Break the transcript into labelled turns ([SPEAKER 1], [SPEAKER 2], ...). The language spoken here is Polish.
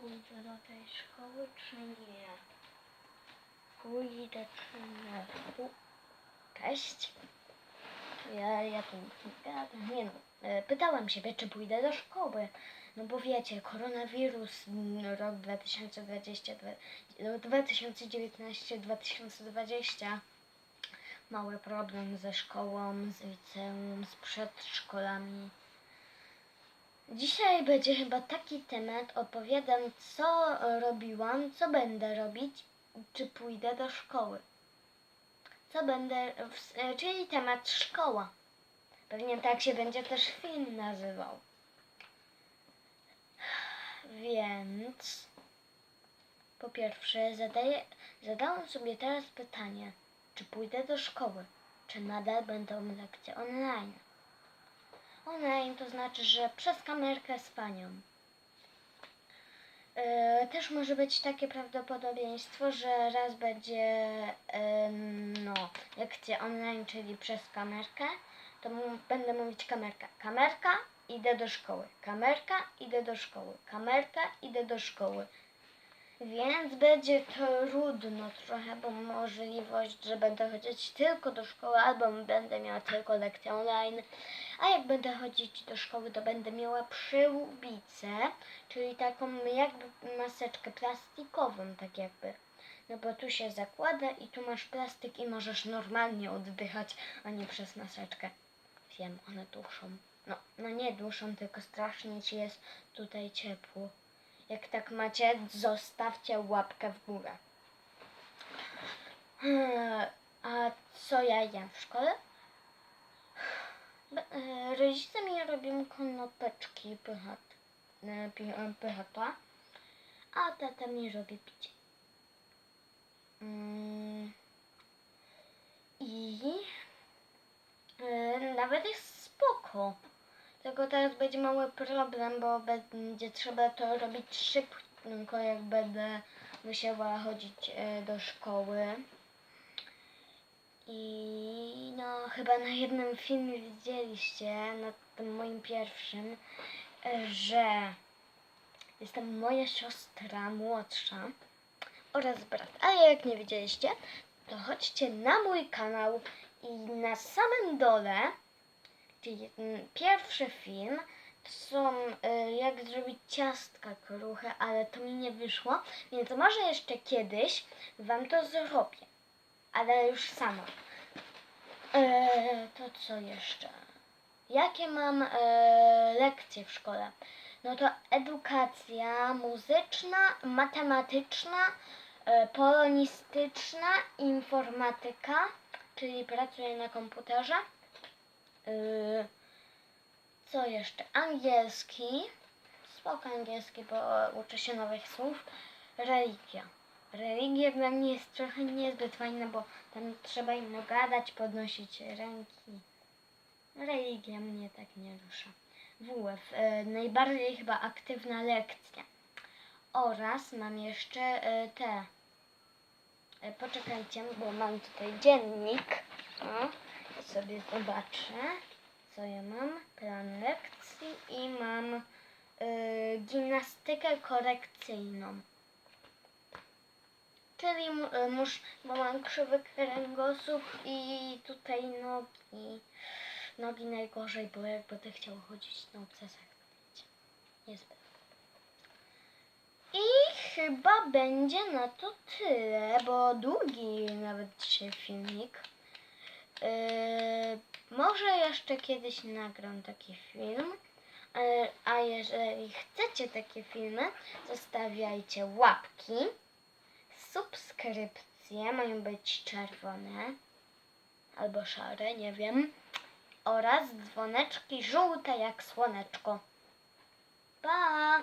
[SPEAKER 1] pójdę do tej szkoły, czy nie? Pójdę, czy nie? Cześć. Ja, ja tu nie no, e, pytałam siebie, czy pójdę do szkoły. No bo wiecie, koronawirus, mm, rok 2020, dwa- no 2019-2020. Mały problem ze szkołą, z liceum, z przedszkolami. Dzisiaj będzie chyba taki temat. Opowiadam, co robiłam, co będę robić, czy pójdę do szkoły. Co będę, w, e, czyli temat szkoła. Pewnie tak się będzie też film nazywał. Więc po pierwsze zadaję, zadałam sobie teraz pytanie, czy pójdę do szkoły, czy nadal będą lekcje online. Online to znaczy, że przez kamerkę z panią. E, Też może być takie prawdopodobieństwo, że raz będzie em, no, lekcja online, czyli przez kamerkę, to będę mówić kamerka. Kamerka, idę do szkoły. Kamerka, idę do szkoły. Kamerka, idę do szkoły. Więc będzie trudno trochę, bo możliwość, że będę chodzić tylko do szkoły, albo będę miała tylko lekcje online. A jak będę chodzić do szkoły, to będę miała przyłbicę, czyli taką jakby maseczkę plastikową, tak jakby. No bo tu się zakłada i tu masz plastik i możesz normalnie oddychać, a nie przez maseczkę. Wiem, one duszą. No, no nie duszą, tylko strasznie ci jest tutaj ciepło. Jak tak macie, zostawcie łapkę w górę. Hmm, A co ja jem w szkole? Be- e, Rodzice mi robią konopeczki pychat, e, pychota, a tata mi robi picie. Mm. I nawet jest spoko. Tylko teraz będzie mały problem, bo będzie trzeba to robić szybko, jak będę musiała chodzić e, do szkoły. I no, chyba na jednym filmie widzieliście, na tym moim pierwszym, że jestem moja siostra młodsza oraz brat. Ale jak nie widzieliście, to chodźcie na mój kanał i na samym dole, pierwszy film, to są y, jak zrobić ciastka kruche, ale to mi nie wyszło, więc może jeszcze kiedyś wam to zrobię ale już sama. E, to co jeszcze? Jakie mam e, lekcje w szkole? No to edukacja muzyczna, matematyczna, e, polonistyczna, informatyka, czyli pracuję na komputerze. E, co jeszcze? Angielski. Spoko angielski, bo uczę się nowych słów. Religia. Religia dla mnie jest trochę niezbyt fajna, bo tam trzeba im gadać, podnosić ręki. Religia mnie tak nie rusza. WF, e, najbardziej chyba aktywna lekcja. Oraz mam jeszcze e, te. E, poczekajcie, bo mam tutaj dziennik. Sobie zobaczę, co ja mam. Plan lekcji i mam e, gimnastykę korekcyjną. Czyli y, bo mam krzywy kręgosłup i tutaj nogi. Nogi najgorzej, bo jak będę chciał chodzić na obcasach, wiecie, niezbyt. I chyba będzie na to tyle, bo długi nawet dzisiaj filmik. Yy, może jeszcze kiedyś nagram taki film. A jeżeli chcecie takie filmy, zostawiajcie łapki subskrypcje mają być czerwone albo szare, nie wiem. Oraz dzwoneczki żółte jak słoneczko. Pa!